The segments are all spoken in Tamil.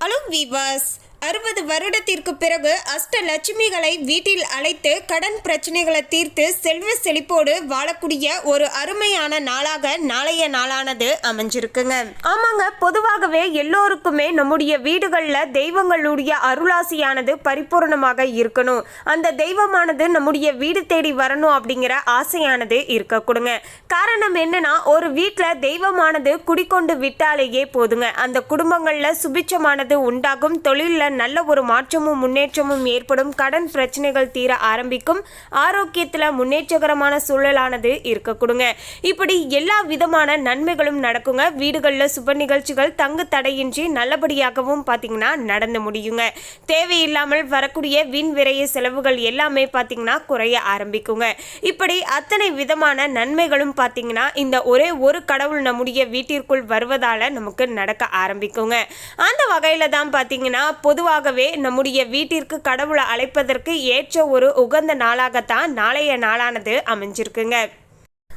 ஹலோ வீவர்ஸ் அறுபது வருடத்திற்கு பிறகு அஷ்டலட்சுமிகளை வீட்டில் அழைத்து கடன் பிரச்சனைகளை தீர்த்து செல்வ செழிப்போடு வாழக்கூடிய ஒரு அருமையான நாளாக நாளைய நாளானது அமைஞ்சிருக்குங்க. ஆமாங்க பொதுவாகவே எல்லோருக்குமே நம்முடைய வீடுகளில் தெய்வங்களுடைய அருளாசியானது பரிபூர்ணமாக இருக்கணும். அந்த தெய்வமானது நம்முடைய வீடு தேடி வரணும் அப்படிங்கிற ஆசையானது இருக்க கொடுங்க. காரணம் என்னன்னா ஒரு வீட்டில் தெய்வமானது குடிக்கொண்டு விட்டாலேயே போதுங்க. அந்த குடும்பங்களில் சுபிச்சமானது உண்டாகும் தொழிலில் நல்ல ஒரு மாற்றமும் முன்னேற்றமும் ஏற்படும். கடன் பிரச்சனைகள் தீர ஆரம்பிக்கும். ஆரோக்கியத்தில் முன்னேற்றகரமான சூழலானது இருக்க கொடுங்க இப்படி எல்லா விதமான நன்மைகளும் நடக்குங்க. வீடுகளில் சுப நிகழ்ச்சிகள் தங்கு தடையின்றி நல்லபடியாகவும் பார்த்தீங்கன்னா நடந்து முடியுங்க. தேவையில்லாமல் வரக்கூடிய வீண் விரைய செலவுகள் எல்லாமே பார்த்தீங்கன்னா குறைய ஆரம்பிக்குங்க. இப்படி அத்தனை விதமான நன்மைகளும் பார்த்தீங்கன்னா இந்த ஒரே ஒரு கடவுள் நம்முடைய வீட்டிற்குள் வருவதால் நமக்கு நடக்க ஆரம்பிக்குங்க. அந்த வகையில் தான் பார்த்தீங்கன்னா பொது பொதுவாகவே நம்முடைய வீட்டிற்கு கடவுளை அழைப்பதற்கு ஏற்ற ஒரு உகந்த நாளாகத்தான் நாளைய நாளானது அமைஞ்சிருக்குங்க.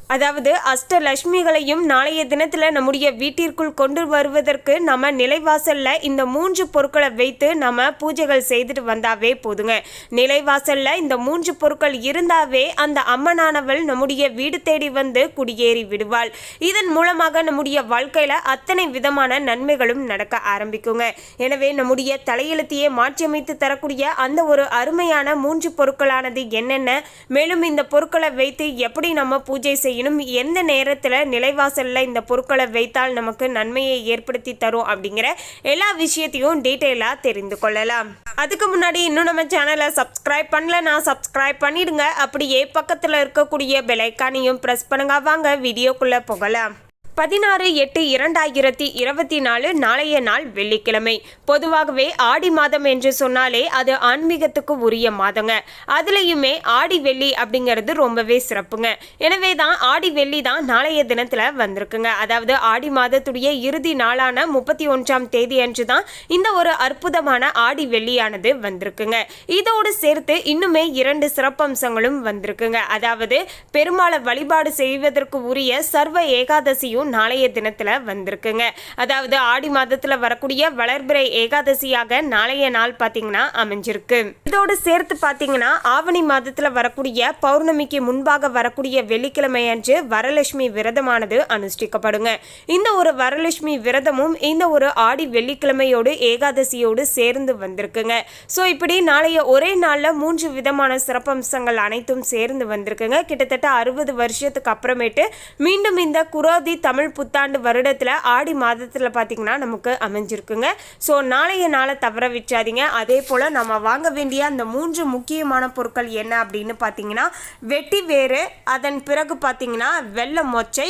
அதாவது அஷ்டலட்சுமிகளையும் நாளைய தினத்தில் நம்முடைய வீட்டிற்குள் கொண்டு வருவதற்கு நம்ம நிலைவாசலில் இந்த மூன்று பொருட்களை வைத்து நம்ம பூஜைகள் செய்துட்டு வந்தாவே போதுங்க. நிலைவாசலில் இந்த மூன்று பொருட்கள் இருந்தாவே அந்த அம்மனானவள் நம்முடைய வீடு தேடி வந்து குடியேறி விடுவாள். இதன் மூலமாக நம்முடைய வாழ்க்கையில் அத்தனை விதமான நன்மைகளும் நடக்க ஆரம்பிக்குங்க. எனவே நம்முடைய தலையெழுத்தையே மாற்றியமைத்து தரக்கூடிய அந்த ஒரு அருமையான மூன்று பொருட்களானது என்னென்ன? மேலும் இந்த பொருட்களை வைத்து எப்படி நம்ம பூஜை செய்யணும்? எந்த நேரத்தில் நிலைவாசலில் இந்த பொருட்களை வைத்தால் நமக்கு நன்மையை ஏற்படுத்தி தரும் அப்படிங்கிற எல்லா விஷயத்தையும் டீட்டெயிலாக தெரிந்து கொள்ளலாம். அதுக்கு முன்னாடி இன்னும் நம்ம சேனலை சப்ஸ்கிரைப் பண்ணலனா சப்ஸ்கிரைப் பண்ணிடுங்க. அப்படியே பக்கத்தில் இருக்கக்கூடிய பெலைக்கானையும் ப்ரெஸ் பண்ணுங்க. வாங்க வீடியோக்குள்ளே போகலாம். பதினாறு எட்டு இரண்டாயிரத்தி இருபத்தி நாலு நாளைய நாள் வெள்ளிக்கிழமை. பொதுவாகவே ஆடி மாதம் என்று சொன்னாலே அது ஆன்மீகத்துக்கு உரிய மாதங்க. அதுலேயுமே ஆடி வெள்ளி அப்படிங்கிறது ரொம்பவே சிறப்புங்க. எனவே தான் ஆடி வெள்ளி தான் நாளைய தினத்தில் வந்திருக்குங்க. அதாவது ஆடி மாதத்துடைய இறுதி நாளான முப்பத்தி ஒன்றாம் தேதி அன்று தான் இந்த ஒரு அற்புதமான ஆடி வெள்ளியானது வந்திருக்குங்க. இதோடு சேர்த்து இன்னுமே இரண்டு சிறப்பம்சங்களும் வந்திருக்குங்க. அதாவது பெருமாளை வழிபாடு செய்வதற்கு உரிய சர்வ ஏகாதசியும் நாளைய தினத்துல வந்திருக்குங்க. அதாவது ஆடி மாதத்துல வரக்கூடிய வளர்பிறை ஏகாதசியாக நாளைய நாள் பாத்தீங்கன்னா அமைஞ்சிருக்கு. இதோடு சேர்த்து பார்த்தீங்கன்னா ஆவணி மாதத்துல வரக்கூடிய பௌர்ணமிக்கு முன்பாக வரக்கூடிய வெள்ளிக்கிழமை அன்று வரலட்சுமி விரதமானது அனுஷ்டிக்கப்படுங்க. இந்த ஒரு வரலட்சுமி விரதமும் இந்த ஒரு ஆடி வெள்ளிக்கிழமையோடு ஏகாதசியோடு சேர்ந்து வந்திருக்குங்க. ஸோ இப்படி நாளைய ஒரே நாளில் மூன்று விதமான சிறப்பம்சங்கள் அனைத்தும் சேர்ந்து வந்திருக்குங்க. கிட்டத்தட்ட அறுபது வருஷத்துக்கு அப்புறமேட்டு மீண்டும் இந்த குரோதி தமிழ் தமிழ் புத்தாண்டு வருடத்தில் ஆடி மாதத்தில் பார்த்தீங்கன்னா நமக்கு அமைஞ்சிருக்குங்க. ஸோ நாளைய நாளை தவற விற்றாதீங்க அதே போல் நம்ம வாங்க வேண்டிய அந்த மூன்று முக்கியமான பொருட்கள் என்ன அப்படின்னு பார்த்தீங்கன்னா வெட்டி வேறு அதன் பிறகு பார்த்தீங்கன்னா வெள்ளை மொச்சை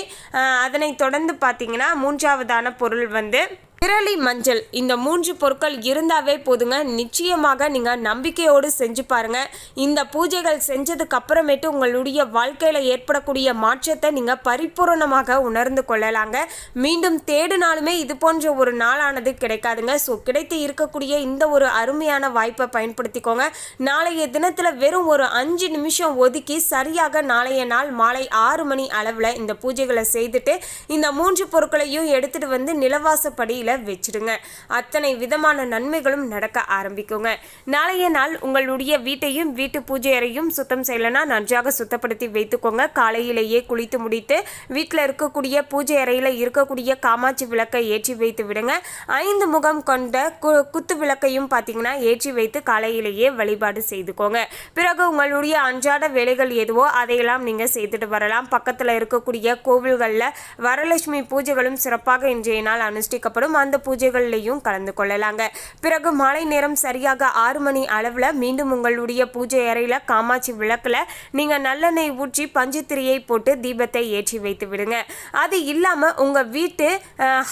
அதனை தொடர்ந்து பார்த்தீங்கன்னா மூன்றாவதான பொருள் வந்து விரலி மஞ்சள். இந்த மூன்று பொருட்கள் இருந்தாவே போதுங்க. நிச்சயமாக நீங்கள் நம்பிக்கையோடு செஞ்சு பாருங்க. இந்த பூஜைகள் செஞ்சதுக்கு அப்புறமேட்டு உங்களுடைய வாழ்க்கையில் ஏற்படக்கூடிய மாற்றத்தை நீங்கள் பரிபூரணமாக உணர்ந்து கொள்ளலாங்க. மீண்டும் தேடினாலுமே இது போன்ற ஒரு நாளானது கிடைக்காதுங்க. ஸோ கிடைத்து இருக்கக்கூடிய இந்த ஒரு அருமையான வாய்ப்பை பயன்படுத்திக்கோங்க. நாளைய தினத்தில் வெறும் ஒரு அஞ்சு நிமிஷம் ஒதுக்கி சரியாக நாளைய நாள் மாலை ஆறு மணி அளவில் இந்த பூஜைகளை செய்துட்டு இந்த மூன்று பொருட்களையும் எடுத்துகிட்டு வந்து நிலவாசப்படியில் வச்சிடுங்க. அத்தனை விதமான நன்மைகளும் நடக்க ஆரம்பிக்குங்க. நாளைய நாள் உங்களுடைய வீட்டையும் வீட்டு பூஜை அறையும் சுத்தம் செய்யலைன்னா நன்றாக சுத்தப்படுத்தி வைத்துக்கோங்க. காலையிலேயே குளித்து முடித்து வீட்டில் இருக்கக்கூடிய பூஜை அறையில் இருக்கக்கூடிய காமாட்சி விளக்கை ஏற்றி வைத்து விடுங்க. ஐந்து முகம் கொண்ட கு குத்து விளக்கையும் பார்த்தீங்கன்னா ஏற்றி வைத்து காலையிலேயே வழிபாடு செய்துக்கோங்க. பிறகு உங்களுடைய அன்றாட வேலைகள் எதுவோ அதையெல்லாம் நீங்கள் செய்துட்டு வரலாம். பக்கத்தில் இருக்கக்கூடிய கோவில்களில் வரலட்சுமி பூஜைகளும் சிறப்பாக இன்றைய நாள் அனுஷ்டிக்கப்படும். அந்த பூஜைகள்லையும் கலந்து கொள்ளலாங்க. பிறகு மாலை நேரம் சரியாக ஆறு மணி அளவில் மீண்டும் உங்களுடைய பூஜை அறையில் காமாட்சி விளக்கில் நீங்கள் நல்லெண்ணெய் ஊற்றி பஞ்சுத்திரியை போட்டு தீபத்தை ஏற்றி வைத்து விடுங்க. அது இல்லாமல் உங்கள் வீட்டு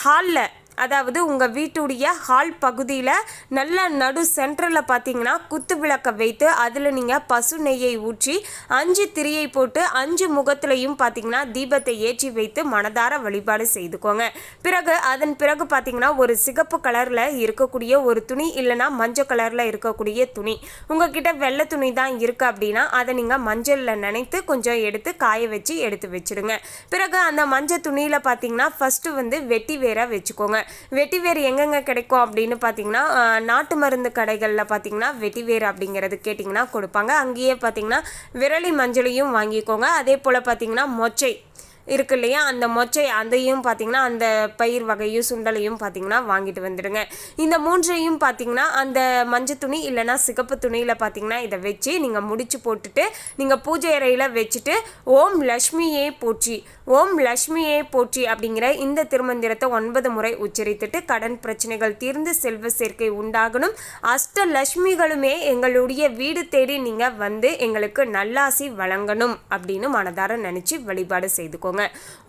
ஹாலில் அதாவது உங்கள் வீட்டுடைய ஹால் பகுதியில் நல்ல நடு சென்டரில் பார்த்தீங்கன்னா குத்து விளக்கை வைத்து அதில் நீங்கள் பசு நெய்யை ஊற்றி அஞ்சு திரியை போட்டு அஞ்சு முகத்துலையும் பார்த்தீங்கன்னா தீபத்தை ஏற்றி வைத்து மனதார வழிபாடு செய்துக்கோங்க. பிறகு அதன் பிறகு பார்த்தீங்கன்னா ஒரு சிகப்பு கலரில் இருக்கக்கூடிய ஒரு துணி இல்லைன்னா மஞ்சள் கலரில் இருக்கக்கூடிய துணி. உங்ககிட்ட வெள்ளை துணி தான் இருக்குது அப்படின்னா அதை நீங்கள் மஞ்சளில் நனைத்து கொஞ்சம் எடுத்து காய வச்சு எடுத்து வச்சிடுங்க. பிறகு அந்த மஞ்சள் துணியில் பார்த்தீங்கன்னா ஃபஸ்ட்டு வந்து வெட்டி வேற வச்சுக்கோங்க. வெட்டிவேர் எங்கெங்கே கிடைக்கும் அப்படின்னு பார்த்தீங்கன்னா நாட்டு மருந்து கடைகளில் பார்த்தீங்கன்னா வெட்டிவேர் அப்படிங்கிறது கேட்டிங்கன்னா கொடுப்பாங்க. அங்கேயே பார்த்தீங்கன்னா விரலி மஞ்சளையும் வாங்கிக்கோங்க. அதே போல் பார்த்தீங்கன்னா மொச்சை இருக்கு இல்லையா? அந்த மொச்சை அதையும் பார்த்தீங்கன்னா அந்த பயிர் வகையும் சுண்டலையும் பார்த்தீங்கன்னா வாங்கிட்டு வந்துடுங்க. இந்த மூன்றையும் பார்த்தீங்கன்னா அந்த மஞ்சள் துணி இல்லைன்னா சிகப்பு துணியில் பார்த்தீங்கன்னா இதை வச்சு நீங்கள் முடிச்சு போட்டுட்டு நீங்கள் பூஜை அறையில் வச்சுட்டு ஓம் லக்ஷ்மியே போற்றி. ஓம் லக்ஷ்மியே போற்றி அப்படிங்கிற இந்த திருமந்திரத்தை ஒன்பது முறை உச்சரித்துட்டு கடன் பிரச்சனைகள் தீர்ந்து செல்வ சேர்க்கை உண்டாகணும். அஷ்ட லக்ஷ்மிகளுமே எங்களுடைய வீடு தேடி நீங்கள் வந்து எங்களுக்கு நல்லாசி வழங்கணும் அப்படின்னு மனதார நினச்சி வழிபாடு செய்துக்கோங்க.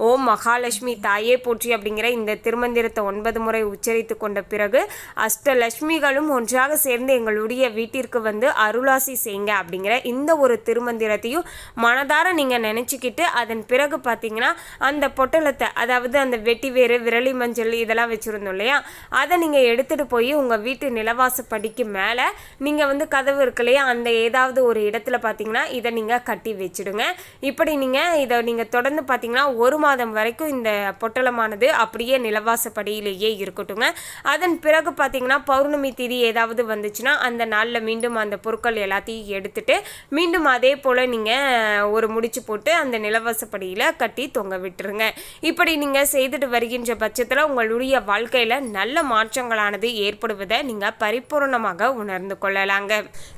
ஓம் மகாலட்சுமி தாயே போற்றி அப்படிங்கிற இந்த திருமந்திரத்தை ஒன்பது முறை உச்சரித்து கொண்ட பிறகு அஷ்ட லக்ஷ்மிகளும் ஒன்றாக சேர்ந்து எங்களுடைய வீட்டிற்கு வந்து அருளாசி செய்யுங்க அப்படிங்கிற இந்த ஒரு திருமந்திரத்தையும் மனதார நீங்கள் நினச்சிக்கிட்டு அதன் பிறகு பார்த்தீங்கன்னா அந்த பொட்டலத்தை அதாவது அந்த வெட்டி வேறு விரலி மஞ்சள் இதெல்லாம் வச்சுருந்தோம் இல்லையா? அதை நீங்கள் எடுத்துகிட்டு போய் உங்கள் வீட்டு நிலவாசப்படிக்கு மேலே நீங்கள் வந்து கதவு இருக்கு இல்லையா? அந்த ஏதாவது ஒரு இடத்துல பார்த்தீங்கன்னா இதை நீங்கள் கட்டி வச்சிடுங்க. இப்படி நீங்கள் இதை நீங்கள் தொடர்ந்து பார்த்தீங்கன்னா ஒரு மாதம் வரைக்கும் இந்த பொட்டலமானது அப்படியே நிலவாசப்படியிலேயே இருக்கட்டுங்க. அதன் பிறகு பார்த்தீங்கன்னா பௌர்ணமி திதி ஏதாவது வந்துச்சுன்னா அந்த நாளில் மீண்டும் அந்த பொருட்கள் எல்லாத்தையும் எடுத்துட்டு மீண்டும் அதே போல் நீங்கள் ஒரு முடிச்சு போட்டு அந்த நிலவாசப்படியில் கட்டி தொங்க விட்டுருங்க. இப்படி நீங்கள் செய்துட்டு வருகின்ற பட்சத்தில் உங்களுடைய வாழ்க்கையில் நல்ல மாற்றங்களானது ஏற்படுவதை நீங்கள் பரிபூர்ணமாக உணர்ந்து கொள்ளலாங்க.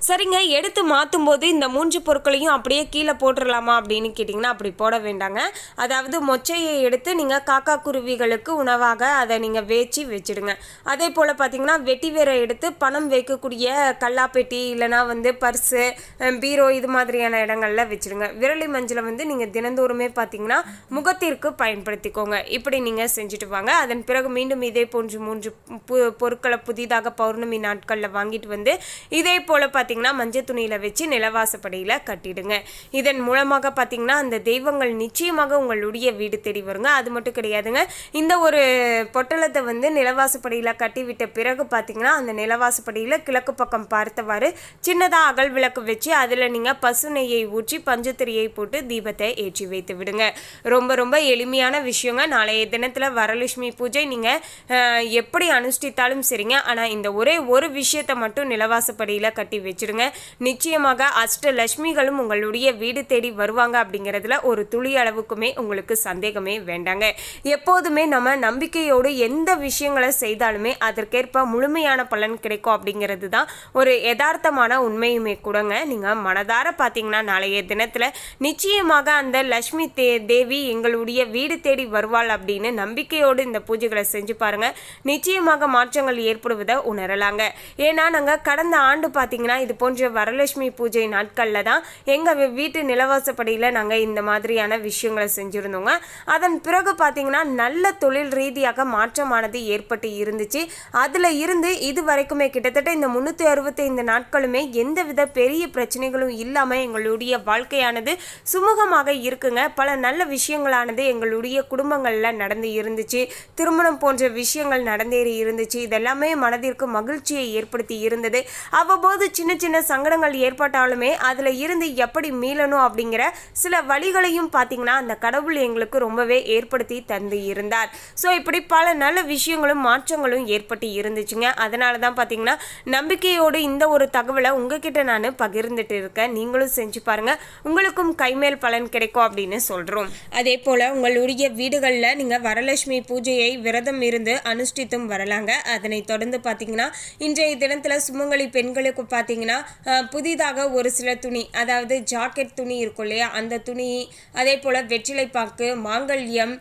சரிங்க எடுத்து மாற்றும் போது இந்த மூன்று பொருட்களையும் அப்படியே கீழே போட்டுடலாமா அப்படின்னு கேட்டிங்கன்னா அப்படி போட வேண்டாங்க. அதாவது மொச்சையை எடுத்து நீங்கள் காக்கா குருவிகளுக்கு உணவாக அதை நீங்கள் வேச்சு வச்சிடுங்க. அதே போல் பார்த்தீங்கன்னா வெட்டி வேற எடுத்து பணம் வைக்கக்கூடிய கல்லாப்பெட்டி இல்லைனா வந்து பர்ஸு பீரோ இது மாதிரியான இடங்கள்ல வச்சுடுங்க. விரலி மஞ்சளை வந்து நீங்கள் தினந்தோறுமே பார்த்தீங்கன்னா முகத்திற்கு பயன்படுத்திக்கோங்க. இப்படி நீங்கள் செஞ்சுட்டு வாங்க. அதன் பிறகு மீண்டும் இதே போன்று மூன்று பு பொருட்களை புதிதாக பௌர்ணமி நாட்களில் வாங்கிட்டு வந்து இதே போல் பார்த்தீங்கன்னா மஞ்சள் துணியில் வச்சு நிலவாசப்படியில் கட்டிடுங்க. இதன் மூலமாக பார்த்தீங்கன்னா அந்த தெய்வங்கள் நிச்சயமாக உங்களுடைய வீடு தேடி வருங்க. அது மட்டும் கிடையாதுங்க. இந்த ஒரு பொட்டலத்தை வந்து நிலவாசப்படியில் கட்டிவிட்ட பிறகு பார்த்தீங்கன்னா அந்த நிலவாசப்படியில் கிழக்கு பக்கம் பார்த்தவாறு சின்னதாக அகல் விளக்கு வச்சு அதில் நீங்கள் பசு நெய்யை ஊற்றி பஞ்சத்திரியை போட்டு தீபத்தை ஏற்றி வைத்து விடுங்க. ரொம்ப ரொம்ப எளிமையான விஷயங்க. நாளைய தினத்தில் வரலட்சுமி பூஜை. நீங்கள் எப்படி அனுஷ்டித்தாலும் சரிங்க. ஆனால் இந்த ஒரே ஒரு விஷயத்தை மட்டும் நிலவாசப்படியில் கட்டி வச்சுடுங்க. நிச்சயமாக அஷ்ட லட்சுமிகளும் உங்களுடைய வீடு தேடி வருவாங்க அப்படிங்கிறதுல ஒரு துளி அளவுக்குமே உங்களுக்கு சந்தேகமே வேண்டாங்க. எப்போதுமே நம்ம நம்பிக்கையோடு எந்த விஷயங்களை செய்தாலுமே அதற்கேற்ப முழுமையான பலன் கிடைக்கும் அப்படிங்கிறது தான் ஒரு யதார்த்தமான உண்மையுமே கூடங்க. நீங்கள் மனதார பார்த்தீங்கன்னா நாளைய தினத்தில் நிச்சயமாக அந்த லக்ஷ்மி தே தேவி எங்களுடைய வீடு தேடி வருவாள் அப்படின்னு நம்பிக்கையோடு இந்த பூஜைகளை செஞ்சு பாருங்க. நிச்சயமாக மாற்றங்கள் ஏற்படுவதை உணரலாங்க. ஏன்னா நாங்கள் கடந்த ஆண்டு பார்த்தீங்கன்னா இது போன்ற வரலட்சுமி பூஜை நாட்களில் தான் எங்கள் வீட்டு நிலவாசப்படியில் நாங்கள் இந்த மாதிரியான விஷயங்களை செஞ்சுருந்தோங்க. அதன் பிறகு பார்த்தீங்கன்னா நல்ல தொழில் ரீதியாக மாற்றமானது ஏற்பட்டு இருந்துச்சு. அதில் இருந்து இது வரைக்குமே கிட்டத்தட்ட இந்த முந்நூற்றி அறுபத்தைந்து நாட்களுமே எந்தவித பெரிய பிரச்சனைகளும் இல்லாமல் எங்களுடைய வாழ்க்கையானது சுமூகமாக இருக்குங்க. பல நல்ல விஷயங்களானது எங்களுடைய குடும்பங்களில் நடந்து இருந்துச்சு. திருமணம் போன்ற விஷயங்கள் நடந்தேறி இருந்துச்சு. இதெல்லாமே மனதிற்கு மகிழ்ச்சியை ஏற்படுத்தி இருந்தது. அவ்வப்போது சின்ன சின்ன சங்கடங்கள் ஏற்பட்டாலுமே அதில் இருந்து எப்படி மீளணும் அப்படிங்கிற சில வழிகளையும் பார்த்தீங்கன்னா அந்த கடவுள் எங்களுக்கு ரொம்பவே ஏற்படுத்தி தந்து இருந்தார். ஸோ இப்படி பல நல்ல விஷயங்களும் மாற்றங்களும் ஏற்பட்டு இருந்துச்சுங்க. அதனால தான் பார்த்தீங்கன்னா நம்பிக்கையோடு இந்த ஒரு தகவலை உங்ககிட்ட நான் பகிர்ந்துட்டு இருக்கேன். நீங்களும் செஞ்சு பாருங்க. உங்களுக்கும் கைமேல் பலன் கிடைக்கும் அப்படின்னு சொல்கிறோம் அதே போல் உங்களுடைய வீடுகளில் நீங்கள் வரலட்சுமி பூஜையை விரதம் இருந்து அனுஷ்டித்தும் வரலாங்க. அதனை தொடர்ந்து பார்த்தீங்கன்னா இன்றைய தினத்தில் சுமங்கலி பெண்களுக்கு பார்த்தீங்கன்னா புதிதாக ஒரு சில துணி அதாவது ஜாக்கெட் துணி இருக்கும் இல்லையா? அந்த துணி அதே போல் வெற்றிலைப்பாக்கு மாங்கல்யம்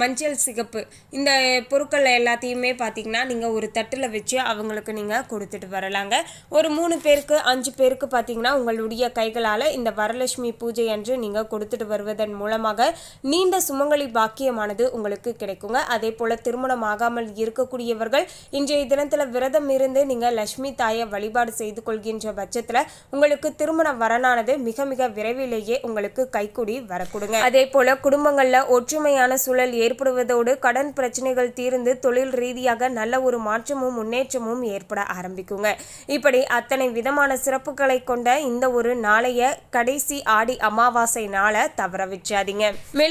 மஞ்சள் சிகப்பு இந்த பொருட்கள் எல்லாத்தையுமே பார்த்தீங்கன்னா நீங்கள் ஒரு தட்டில் வச்சு அவங்களுக்கு நீங்கள் கொடுத்துட்டு வரலாங்க. ஒரு மூணு பேருக்கு அஞ்சு பேருக்கு பார்த்தீங்கன்னா உங்களுடைய கைகளால் இந்த வரலட்சுமி பூஜை அன்று நீங்கள் கொடுத்துட்டு வருவதன் மூலமாக நீண்ட சுமங்கலி பாக்கியமானது உங்களுக்கு கிடைக்குங்க. அதே போல் திருமணம் ஆகாமல் இருக்கக்கூடியவர்கள் இன்றைய தினத்தில் விரதம் இருந்து நீங்கள் லட்சுமி தாயை வழிபாடு செய்து கொள்கின்ற பட்சத்தில் உங்களுக்கு திருமண வரனானது மிக மிக விரைவிலேயே உங்களுக்கு கைக்கூடி வரக்கூடுங்க. அதே போல குடும்பங்களில் ஒற்றுமையான சூழல் ஏற்படுவதோடு கடன் பிரச்சனைகள் தீர்ந்து தொழில் ரீதியாக நல்ல ஒரு மாற்றமும் முன்னேற்றமும் ஏற்பட ஆரம்பிக்குங்க. இப்படி அத்தனை விதமான சிறப்புகளை கொண்ட இந்த ஒரு நாளைய கடைசி ஆடி அமாவாசை நாளை தவற வச்சாதீங்க மேலும்